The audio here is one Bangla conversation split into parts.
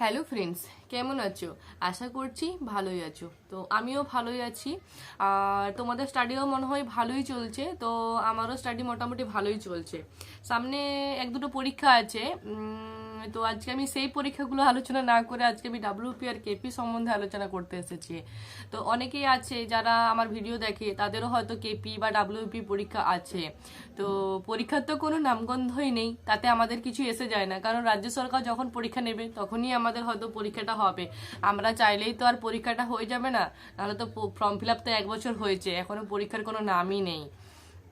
হ্যালো ফ্রেন্ডস কেমন আছো? আশা করছি ভালোই আছো। তো আমিও ভালোই আছি। আর তোমাদের স্টাডিও মনে হয় ভালোই চলছে। তো আমারও স্টাডি মোটামুটি ভালোই চলছে। সামনে এক দুটো পরীক্ষা আছে। উম, তো আজকে আমি সেই পরীক্ষাগুলো আলোচনা না করে আজকে আমি ডাব্লিউপি আর কেপি সম্বন্ধে আলোচনা করতে এসেছি। তো অনেকেই আছে যারা আমার ভিডিও দেখে তাদেরও হয়তো কেপি বা ডাব্লিউপি পরীক্ষা আছে। তো পরীক্ষার তো কোনো নামগন্ধই নেই তাতে আমাদের কিছু এসে যায় না। কারণ রাজ্য সরকার যখন পরীক্ষা নেবে তখনই আমাদের হয়তো পরীক্ষাটা হবে। আমরা চাইলেই তো আর পরীক্ষাটা হয়ে যাবে না নাহলে তো ফর্ম ফিল আপ তো এক বছর হয়েছে এখনও পরীক্ষার কোনো নামই নেই।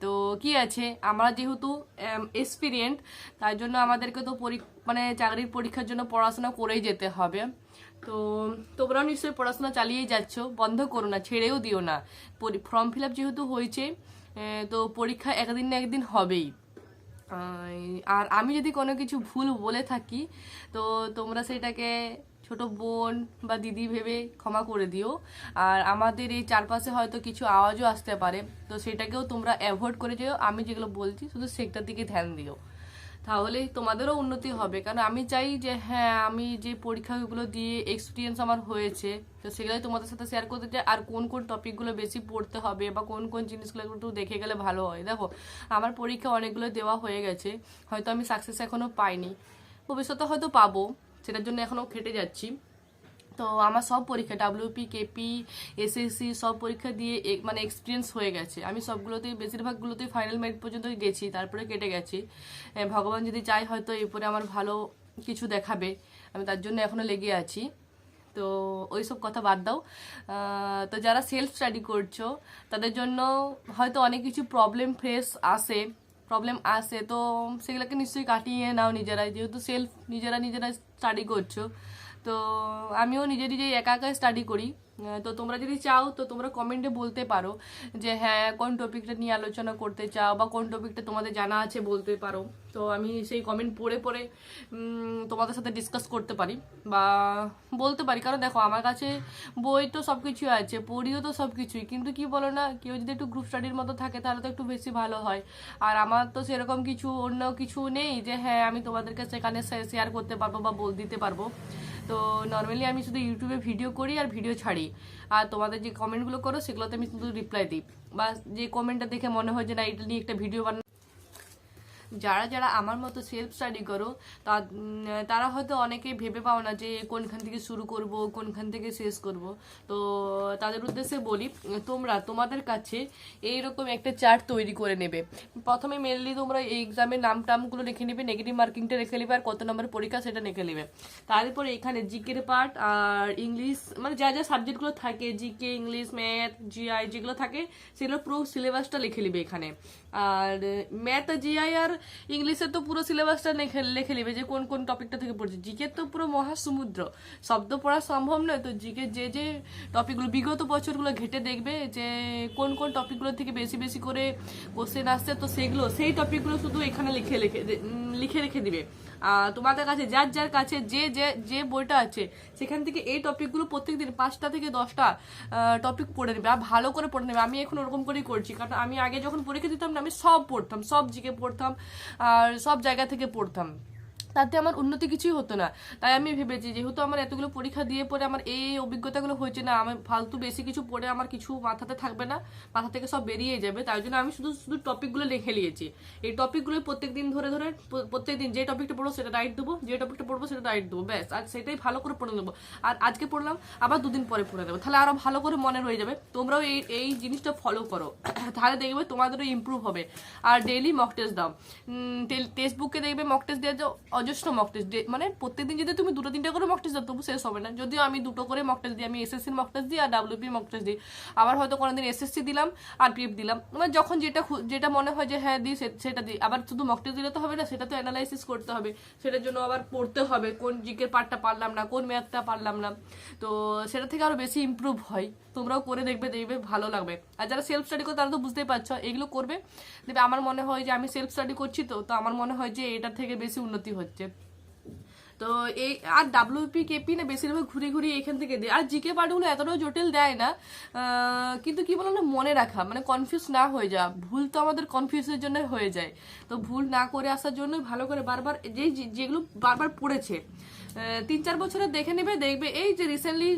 তো কি আছে? আমরা যেহেতু এক্সপিরিয়েন্ট তাই জন্য আমাদেরকে তো মানে চাকরির পরীক্ষার জন্য পড়াশোনা করেই যেতে হবে। তো তোমরাও নিশ্চয়ই পড়াশোনা চালিয়েই যাচ্ছ, বন্ধ করো না, ছেড়েও দিও না। ফর্ম ফিল আপ যেহেতু হয়েছে তো পরীক্ষা একদিন না একদিন হবেই। আর আমি যদি কোনো কিছু ভুল বলে থাকি, তো তোমরা সেটাকে ছোট বোন বা দিদি ভেবে ক্ষমা করে দিও। আর আমাদের এই চারপাশে হয়তো কিছু আওয়াজও আসতে পারে। তো সেটাকেও তোমরা অ্যাভয়েড করে যেও। আমি যেগুলো বলছি, শুধু সেটার দিকে ধ্যান দিও। তাহলে তোমাদেরও উন্নতি হবে। কারণ আমি চাই যে হ্যাঁ আমি যে পরীক্ষাগুলো দিয়ে এক্সপিরিয়েন্স আমার হয়েছে, তো সেগুলোই তোমাদের সাথে শেয়ার করতে চাই। আর কোন কোন টপিকগুলো বেশি পড়তে হবে বা কোন কোন জিনিসগুলো একটু দেখে গেলে ভালো হয়। দেখো, আমার পরীক্ষা অনেকগুলো দেওয়া হয়ে গেছে। হয়তো আমি সাকসেস এখনও পাইনি। ভবিষ্যতে হয়তো পাবো। সেটার জন্য এখনও খেটে যাচ্ছি। তো আমার সব পরীক্ষা ডাব্লিউপি কেপি এসএসসি সব পরীক্ষা দিয়ে মানে এক্সপিরিয়েন্স হয়ে গেছে। আমি সবগুলোতেই, বেশিরভাগগুলোতেই ফাইনাল মেরিট পর্যন্ত গেছি, তারপরে কেটে গেছি। ভগবান যদি চাই হয়তো এরপরে আমার ভালো কিছু দেখাবে, আমি তার জন্য এখনও লেগে আছি। তো ওই সব কথা বাদ দাও। তো যারা সেলফ স্টাডি করছ, তাদের জন্য হয়তো অনেক কিছু প্রবলেম ফেস আসে। প্রবলেম আসে তো সেগুলোকে নিশ্চয়ই কাটিয়ে নাও নিজেরাই। যেহেতু সেলফ নিজেরা নিজেরা স্টাডি করছ, তো আমিও নিজে নিজেই একা একা স্টাডি করি। তো তোমরা যদি চাও, তো তোমরা কমেন্টে বলতে পারো যে হ্যাঁ কোন টপিকটা নিয়ে আলোচনা করতে চাও বা কোন টপিকটা তোমাদের জানা আছে বলতে পারো। তো আমি সেই কমেন্ট পড়ে পড়ে তোমাদের সাথে ডিসকাস করতে পারি বা বলতে পারি। কারণ দেখো, আমার কাছে বই তো সব কিছুই আছে, পড়িও তো সব কিছুই কিন্তু কি বলো না কেউ যদি একটু গ্রুপ স্টাডির মতো থাকে, তাহলে তো একটু বেশি ভালো হয়। আর আমার তো সেরকম কিছু, অন্য কিছু নেই যে হ্যাঁ আমি তোমাদেরকে সেখানে শেয়ার করতে পারব বা বল দিতে পারব। তো নর্মালি আমি শুধু ইউটিউবে ভিডিও করি আর ভিডিও ছাড়ি। আর তোমাদের যে কমেন্টগুলো করো, সেগুলোতে আমি শুধু রিপ্লাই দিই। বা যে কমেন্টটা দেখে মনে হয় যে, না, এটা নিয়ে একটা ভিডিও বানানো যারা যারা আমার মতো সেলফ স্টাডি করো তারা হয়তো অনেকে ভেবে পাও না যে কোনখান থেকে শুরু করব, কোনখান থেকে শেষ করব। তো তাদের উদ্দেশ্যে বলি, তোমরা তোমাদের কাছে এইরকম একটা চার্ট তৈরি করে নেবে। প্রথমে মেনলি তোমরা এই এক্সামের নাম টামগুলো লিখে নেবে নেগেটিভ মার্কিংটা রেখে নেবে, আর কত নম্বর পরীক্ষা সেটা লিখে নেবে। তারপরে এখানে জিকের পার্ট আর ইংলিশ মানে যা যা সাবজেক্টগুলো থাকে জিকে ইংলিশ ম্যাথ জিআই যেগুলো থাকে, সেগুলো পুরো সিলেবাসটা লিখে নেবে এখানে। আর ম্যাথ জিআই আর ইংলিশের তো পুরো সিলেবাসটা লেখে নেবে যে কোন কোন টপিকটা থেকে পড়ছে। জিকে তো পুরো মহাসমুদ্র। শব্দ পড়া সম্ভব নয় তো জিকে যে যে টপিকগুলো বিগত বছরগুলো ঘেটে দেখবে যে কোন কোন টপিকগুলো থেকে বেশি বেশি করে কোশ্চেন আসছে, তো সেগুলো, সেই টপিকগুলো শুধু এখানে লিখে লিখে লিখে রেখে দিবে। তোমাদের কাছে, যার যার কাছে, যে যে যে বইটা আছে, সেখান থেকে এই টপিকগুলো প্রত্যেক দিন পাঁচটা থেকে দশটা টপিক পড়ে নেবে, আর ভালো করে পড়ে নেবে। আমি এখন ওরকম করেই করছি, কারণ আমি আগে যখন পরীক্ষা দিতাম না, আমি সব পড়তাম, সব জিকে পড়তাম, আর সব জায়গা থেকে পড়তাম। তাতে আমার উন্নতি কিছুই হতো না। তাই আমি ভেবেছি, যেহেতু আমার এতগুলো পরীক্ষা দিয়ে পরে আমার এই অভিজ্ঞতাগুলো হয়েছে না আমার ফালতু বেশি কিছু পড়ে আমার কিছু মাথাতে থাকবে না, মাথা থেকে সব বেরিয়ে যাবে। তাই জন্য আমি শুধু শুধু টপিকগুলো লিখে নিয়েছি। এই টপিকগুলো প্রত্যেক দিন ধরে ধরে প্রত্যেক দিন যে টপিকটা পড়ব সেটা রাইট দেবো, যে টপিকটা পড়ব সেটা রাইট দেবো, ব্যাস। আর সেটাই ভালো করে পড়ে নেব। আর আজকে পড়লাম, আবার দুদিন পরে পড়ে দেবো তাহলে আরও ভালো করে মনে রয়ে যাবে, তোমরাও এই এই জিনিসটা ফলো করো। তাহলে দেখবে তোমাদেরও ইমপ্রুভ হবে। আর ডেইলি মক টেস্ট দাও। টেক্সট বুকে দেখবে মক টেস্ট দেওয়া অজস্র মক টেস্ট মানে প্রত্যেকদিন যদি তুমি দুটো তিনটে করে মক টেস্ট দাও, তবু শেষ হবে না। যদিও আমি দুটো করে মক টেস্ট দিই, আমি এসএসসির মক টেস্ট দিই আর ডাব্লিউপি মক টেস্ট দিই, আবার হয়তো কোনোদিন এসএসসি দিলাম আর পিএফ দিলাম মানে যখন যেটা যেটা মনে হয় যে হ্যাঁ দিই সেটা দিই। আবার শুধু মক টেস্ট দিলে তো হবে না, সেটা তো অ্যানালাইসিস করতে হবে। সেটার জন্য আবার পড়তে হবে, কোন জিকের পার্টটা পারলাম না, কোন ম্যাথটা পারলাম না। তো সেটা থেকে আরও বেশি ইমপ্রুভ হয়। তোমরাও করে দেখবে দেখবে, ভালো লাগবে। আর যারা সেলফ স্টাডি করে তারা তো বুঝতেই পারছ, এগুলো করবে। দেখবে আমার মনে হয় যে আমি সেলফ স্টাডি করছি তো তো আমার মনে হয় যে এটার থেকে বেশি উন্নতি হচ্ছে। তো এই, আর ডাব্লিউপি কেপি না বেশিরভাগ ঘুরে ঘুরে এখান থেকে দেয়। আর জিকে পার্টগুলো এতটাও জটিল দেয় না কিন্তু কি বলো না, মনে রাখা মানে কনফিউজ না হয়ে যাওয়া। ভুল তো আমাদের কনফিউজের জন্য হয়ে যায়। তো ভুল না করে আসার জন্য ভালো করে বারবার যেই, যেগুলো বারবার পড়েছে তিন চার বছরে দেখে নেবে, দেখবে এই যে রিসেন্টলি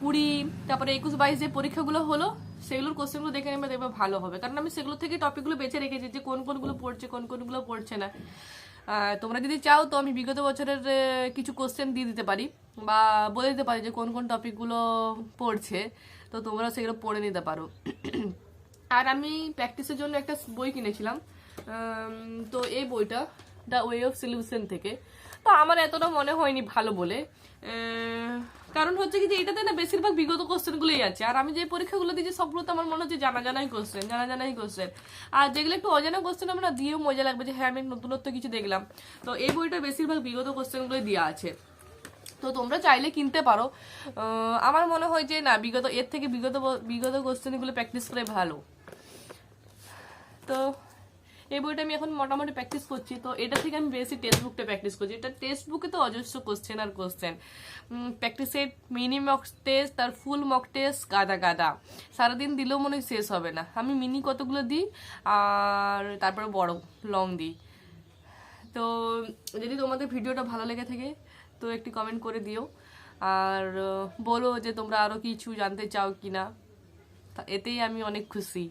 কুড়ি, তারপরে একুশ বাইশ যে পরীক্ষাগুলো হলো, সেগুলোর কোশ্চেনগুলো দেখে নেবে, দেখবে ভালো হবে। কারণ আমি সেগুলো থেকে টপিকগুলো বেছে রেখেছি যে কোন কোনগুলো পড়ছে, কোন কোনগুলো পড়ছে না। তোমরা যদি চাও তো আমি বিগত বছরের কিছু কোশ্চেন দিয়ে দিতে পারি, বা বলে দিতে পারি যে কোন কোন টপিকগুলো পড়ছে, তো তোমরা সেগুলো পড়ে নিতে পারো। আর আমি প্র্যাকটিসের জন্য একটা বই কিনেছিলাম তো এই বইটা দ্য ওয়ে অফ সলিউশন থেকে। তো আমার এতটা মনে হয়নি ভালো বলে। কারণ হচ্ছে কি যে এটাতে না বেশিরভাগ বিগত কোশ্চেনগুলোই আছে। আর আমি যে পরীক্ষাগুলো দিয়েছি সবগুলো তো আমার মনে হচ্ছে জানা জানাই কোশ্চেন জানা জানাই কোশ্চেন আর যেগুলো একটু অজানা কোশ্চেন আমরা দিয়েও মজা লাগবে যে হ্যাঁ আমি নতুনত্ব কিছু দেখলাম। তো এই বইটা বেশিরভাগ বিগত কোশ্চেনগুলোই দেওয়া আছে। তো তোমরা চাইলে কিনতে পারো। আমার মনে হয় যে, না, বিগত, এর থেকে বিগত বিগত কোশ্চেনগুলো প্র্যাকটিস করে ভালো। তো এই বইটা আমি এখন মোটামুটি প্র্যাকটিস করছি, তো এটা থেকে আমি বেশি টেক্সট বুকটা প্র্যাকটিস করছি। এটা টেক্সট বুকে তো অজস্র কোশ্চেন আর কোশ্চেন প্র্যাকটিসের মিনি মক টেস্ট আর ফুল মক টেস্ট গাদা গাদা। সারাদিন দিলেও মনে হয় শেষ হবে না। আমি মিনি কতগুলো দিই আর তারপরে বড় লং দিই। তো যদি তোমাদের ভিডিওটা ভালো লেগে থাকে, তো একটি কমেন্ট করে দিও। আর বলো যে তোমরা আরও কিছু জানতে চাও কিনা। তা এতেই আমি অনেক খুশি।